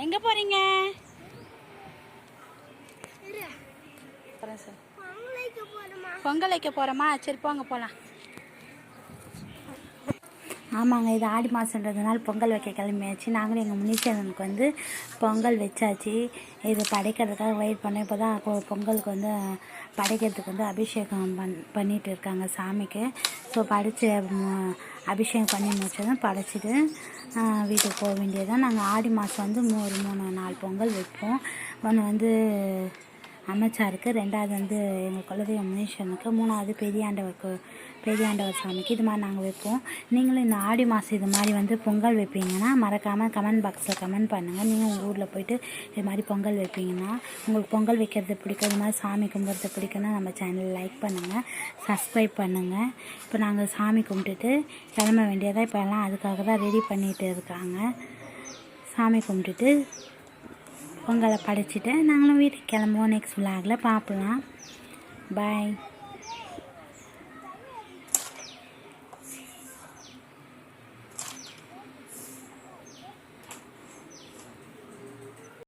எங்கே போகிறீங்க சார். பொங்கல் வைக்க போகிறோமா சரி போங்க போகலாம் ஆமாங்க இது ஆடி மாதன்றதுனால பொங்கல் வைக்க கிளம்பியாச்சு. நாங்களும் எங்கள் முனீஸ்வரனுக்கு வந்து பொங்கல் வச்சாச்சு. இது படைக்கிறதுக்காக வெயிட் பண்ணேன் இப்போ தான் பொங்கலுக்கு வந்து படைக்கிறதுக்கு வந்து அபிஷேகம் பண் பண்ணிகிட்டு இருக்காங்க சாமிக்கு. ஸோ படைச்சு அபிஷேகம் பண்ணி முடிச்சதும் படைச்சிட்டு வீட்டுக்கு போக வேண்டியதுதான். நாங்கள் ஆடி மாதம் வந்து மூ- ஒரு மூணு நாலு பொங்கல் வைப்போம். ஒன்று வந்து அமைச்சாருக்கு ரெண்டாவது வந்து எங்கள் குலதெய்வ முனீஸ்வரனுக்கு மூணாவது பெரியாண்டவருக்கு பெரியாண்டவர் சாமிக்கு இது மாதிரி நாங்கள் வைப்போம். நீங்களும் இந்த ஆடி மாதம் இது மாதிரி வந்து பொங்கல் வைப்பீங்கன்னா மறக்காமல் கமெண்ட் பாக்ஸில் கமெண்ட் பண்ணுங்கள் நீங்கள் உங்கள் ஊரில் போயிட்டு இது மாதிரி பொங்கல் வைப்பீங்கன்னா உங்களுக்கு பொங்கல் வைக்கிறது பிடிக்கும். இது மாதிரி சாமி கும்பிட்றது பிடிக்குன்னா நம்ம சேனல் லைக் பண்ணுங்கள் சப்ஸ்கிரைப் பண்ணுங்கள் இப்போ நாங்கள் சாமி கும்பிட்டுட்டு கிளம்ப வேண்டியதாக இப்போ எல்லாம் அதுக்காக தான் ரெடி பண்ணிகிட்டு இருக்காங்க. சாமி கும்பிட்டுட்டு பொங்கலை படைச்சிட்டு நாங்களும் வீட்டுக்கு கிளம்புவோம் நெக்ஸ்ட் விலாகில் பார்க்கலாம் பாய்